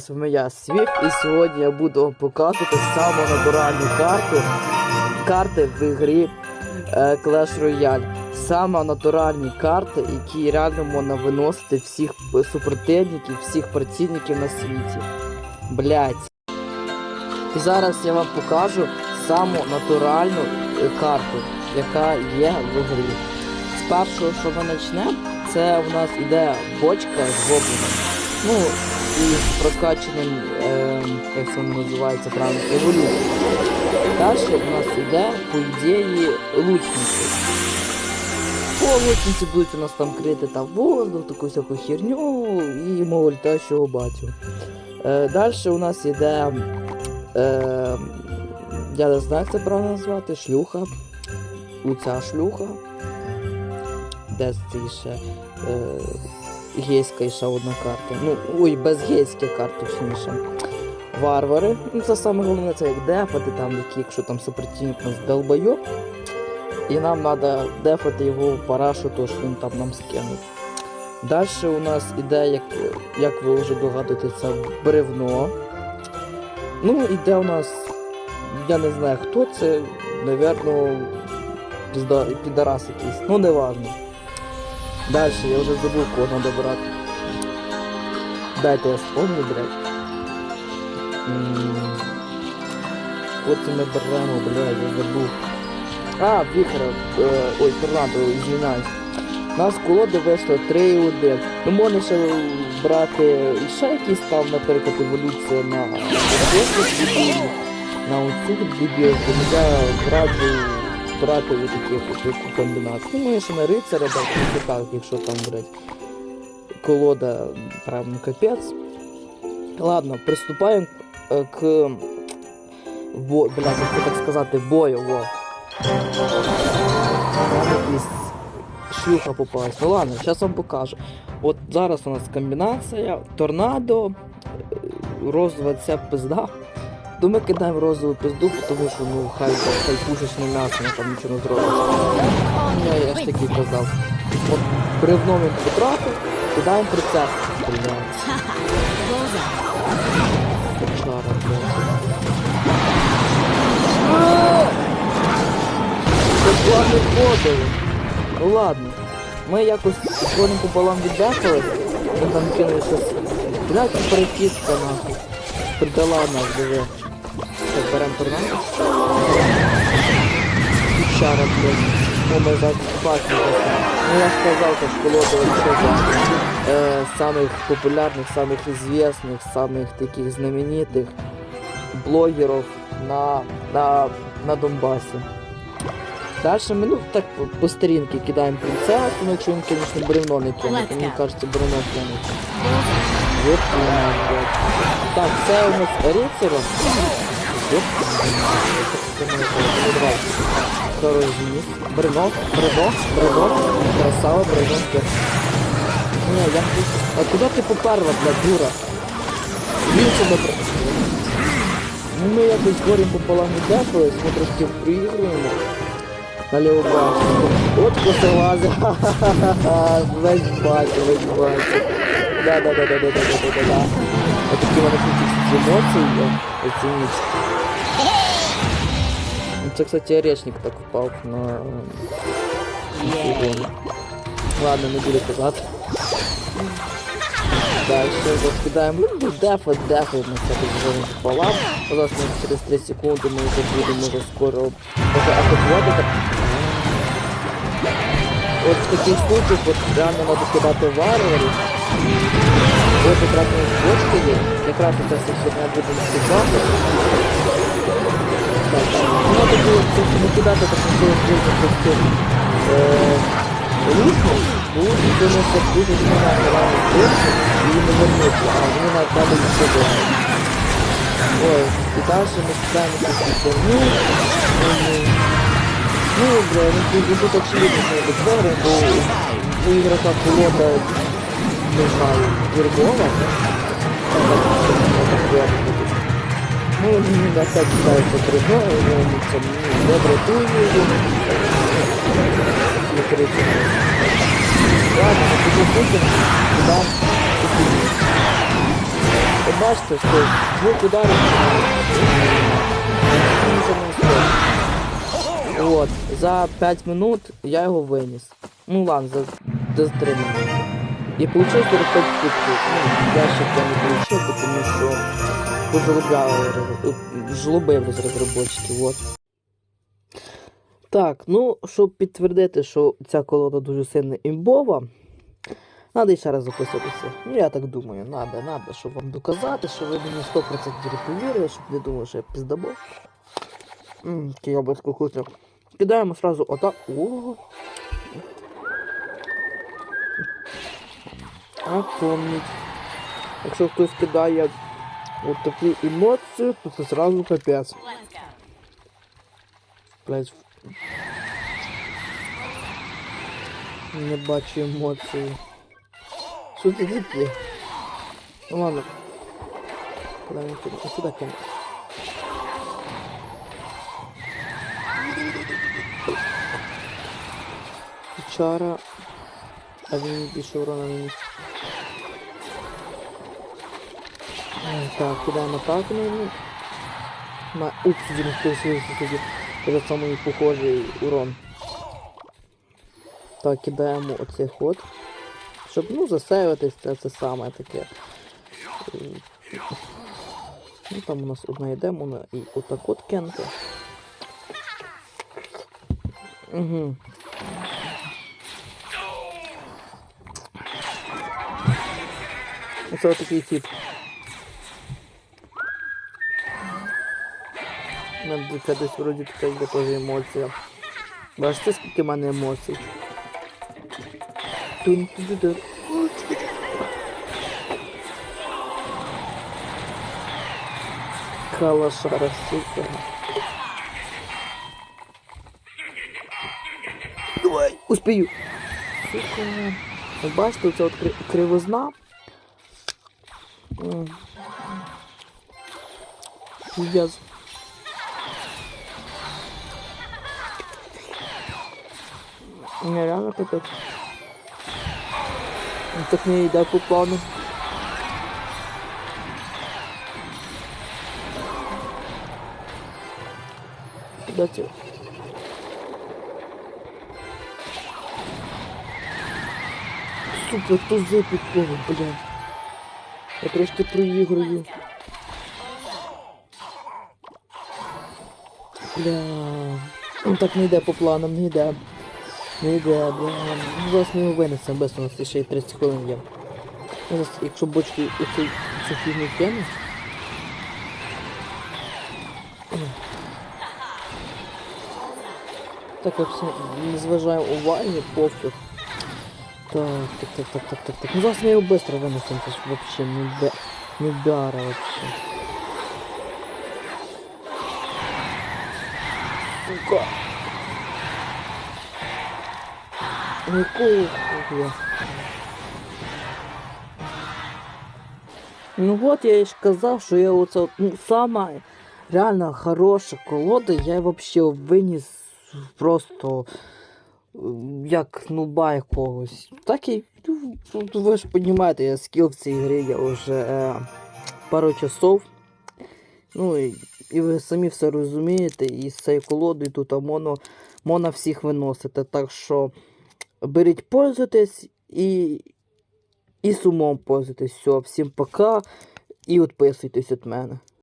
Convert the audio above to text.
З вами я Свіф, і сьогодні я буду вам показувати саму натуральну карту карти в ігрі е, Clash Royale. Саме натуральні карти, які реально можна виносити всіх супротивників, всіх противників на світі. Блять. І зараз я вам покажу саму натуральну е, карту, яка є в ігрі. З першого, що ми почнемо, це у нас іде бочка з гоблином. Ну, і з прокачаним, е, як це називається правильно, еволюцією. Далі у нас іде, по ідеї, лучниці. По лучниці будуть у нас там крити там воздух, таку всяку херню і мого літаючого батю. Е, Далі у нас іде, е, я не знаю, як це правильно назвати, шлюха. Оця шлюха. Де це ще? Е, гейська ще одна карта. Ну, ой, без гейських карт, точніше. Варвари. Ну, це саме головне, це як дефати, там, які, якщо там супротивник у нас долбойоб. І нам треба дефати його в парашу, то що він там нам скинув. Далі у нас іде, як, як ви вже догадуєтеся, це бревно. Ну, іде у нас, я не знаю хто це, напевно, пізда, підарас якийсь, ну не важно. Далі, я вже забув, кого треба брати. Дайте я вспомню, блядь. Потім ми беремо, блядь, я забув. А, віхера, е, ой, торнадо, извиняюсь. Нас колоди вийшло 3 і 1. Ну можна ще брати ще якісь там, наприклад, еволюцію на на оцю дебілку. Ну, Я раджу от таку комбінацію. Ну, може ще на рицаря так, якщо там, блядь, колода прям ну, капець. Ладно, приступаємо е, к бо, блядь, як так сказати, бою, во. Шлюха попалась. Ну ладно, зараз вам покажу. От зараз у нас комбінація, торнадо, е, ця пизда. То ми кидаємо розову пизду, тому що ну хай хай пушечне м'ясо, ну, там нічого не зробить. Я, я ж таки казав. От бревном він потрапив, кидаємо процес. Сучара. Плани подали. Ну ладно. Ми якось ходимо пополам віддихали. Ми там кинули щось. Блядь, це перекидка нахуй. Придала нас, диви. Так, беремо торнадо. Сучара, блядь. О, ми зараз бачимо. Ну я ж казав, що школоти вообще з е, самих популярних, самих известных, самих таких знаменитых блогеров на, на, на Донбасі. Дальше ми ну так по, по старінки кидаємо принцесу, ну якщо він, звісно, бревно не кине, то мені кажеться, бревно кинуть. Ёп твою мать, блядь. Так, це у нас рицаром. Ёп твою мать, це моє слово. Ну давай. Хороший зніс. Бревно, бревно, бревно. Красава, бревно. кер. Ні, я хочу... А куди ти поперла, блядь, дура? Він себе про... Ну ми якось горем пополам не дефались, ми трошки проігруємо. На ліву башню. От косолази. Ха-ха-ха. Весь бачу, весь бачу. Да-да-да-да-да-да-да-да-да. Ось такі вони тут емоції є. Оцініть. Кажется, кстати, орешник так упал на... Секунду. Ладно, мы будем назад. Дальше раскидаем ну, дефа, дефа мы кстати пополам. Пожалуйста, через 3 секунды мы уже будем уже скоро. Уже автоплота. Вот в таких случаях вот реально надо кидать варваров. Тоже обратная цепочка есть. Как раз это совсем работает стекло. Надо было все-таки куда-то так сделать где-то просто Лучше будет думать, что будет именно главный больше и именно вернуться, а именно надо еще больше. Ой, и дальше мы специально пустим ну, ну, бля, ну, тут очевидно, что это горы, но у игрока пилота не знаю, Віргова, Ну, мені на так ставиться трудно, ну, це не братує його. 30. Ладно, ну підійдемо, туди, туди. Ви бачите, що звук не стоїть. От, за 5 минут я його виніс. Ну ладно, за, за 3 минути. І получив 45 кубків. Ну, я не получив, тому що пожалобляли, жлобив з розробочиків, от. Так, ну, щоб підтвердити, що ця колода дуже сильно імбова, треба ще раз записуватися. Ну, я так думаю, надо, надо, щоб вам доказати, що ви мені 100% повірили, щоб не думали, що я піздабол. Ммм, киябольську кутрю. Кидаємо сразу отак. О. А помніть. Якщо хтось кидає от такі емоції, то це сразу капець. Блять. Не бачу емоції. Що це таке? Ну ладно. Куда мне кину? А сюда кину. Чара. А він більше урона не ніс. Так, кидаємо так, ну. На упс, демонструє тоді. Вже самий похожий урон. Так, кидаємо оцей ход. Щоб, ну, засейвитись, це, це саме таке. Ну там у нас одна йде, і отак от кенти. Угу. Оце такий тип. Така десь вроді така йде теж емоція. Бачите, скільки в мене емоцій. Тун-ту-ду-ду. Калашара, сука. Давай, успію. Сука. Бачите, це от кри- кривизна. М. Пиздец. Не, реально капец. Ну, Так не йде по плану. Куда це? Сука, то запіково, блін. Я трошки проіграю. Бля. Ну так не йде по планам, не йде. Не йде, бля. Зараз ми його винесемо, без у нас ще й 30 хвилин є. Ну, Зараз, якщо бочки цю фігню кинуть. Так, от все, не зважаємо уваги, пофіг. Так, так, так, так, так, так, так. Ну зараз ми його быстро вынесем, это ж вообще не бя... не бяра вообще. Сука. Якого хуя? Ну от я ж казав, що я оце от, ну, сама реально хороша колода, я вообще виніс просто м, як нуба якогось. Так і ну, ви ж розумієте, я скіл в цій грі я вже е, пару часов. Ну і, і ви самі все розумієте, і з цією колодою тут моно, моно всіх виносити. Так що беріть, пользуйтесь і, і з умом пользуйтесь. Все, всім пока і відписуйтесь від мене.